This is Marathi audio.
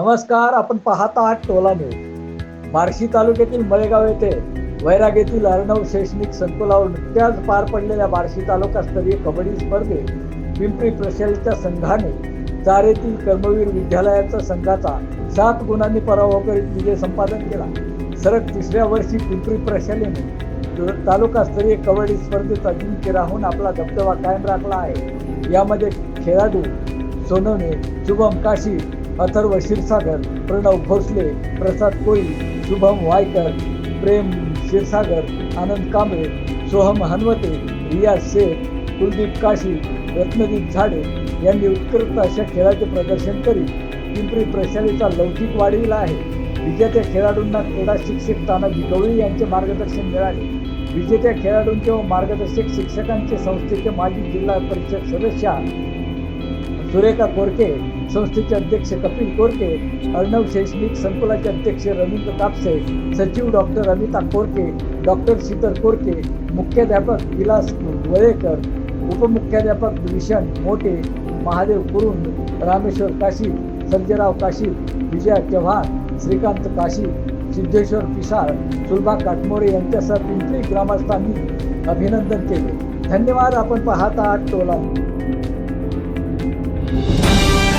नमस्कार आपण पाहत आहात टोला न्यूज. बार्शी तालुक्यातील मळेगाव येथे वैराग येथील अर्णव शैक्षणिक संकुलावर नुकत्याच पार पडलेल्या बार्शी तालुकास्तरीय कबड्डी स्पर्धेत पिंपरी प्रशालेच्या संघाने चारेतील कर्मवीर विद्यालयाचा संघाचा सात गुणांनी पराभव करीत विजय संपादन केला. सरक तिसऱ्या वर्षी पिंपरी प्रशालेने तालुकास्तरीय कबड्डी स्पर्धेत अजिंक्य राहून आपला दबदबा कायम राखला आहे. यामध्ये खेळाडू सोनवणे शुभम काशी अथर्व क्षीरसागर प्रणव भोसले प्रसाद कोळी शुभम वायकर प्रेम क्षीरसागर आनंद कांबळे सोहम हनवते रियाज शेख कुलदीप काशी रत्नदीप झाडे यांनी उत्कृष्ट अशा खेळाचे प्रदर्शन करीत पिंपरी प्रशालेचा लौकिक वाढविला आहे. विजेत्या खेळाडूंना क्रीडा शिक्षक तानाजी गवळी यांचे मार्गदर्शन मिळाले. विजेत्या खेळाडूंचे व मार्गदर्शक शिक्षकांचे संस्थेचे माजी जिल्हा परिषद सदस्या सुरेखा कोरके संस्थेचे अध्यक्ष कपिल कोरके अर्णव शैक्षणिक संकुलाचे अध्यक्ष रवींद्र कापसे सचिव डॉक्टर अमिता कोरके डॉक्टर शीतल कोरके मुख्याध्यापक विलास वळेकर उपमुख्याध्यापक विशन मोठे महादेव कुरुंद रामेश्वर काशी संजयराव काशी विजया चव्हाण श्रीकांत काशी सिद्धेश्वर पिसाळ सुलभा काटमोरे यांच्यासह पिंपरी ग्रामस्थांनी अभिनंदन केले. धन्यवाद आपण पाहत आहात टोला Música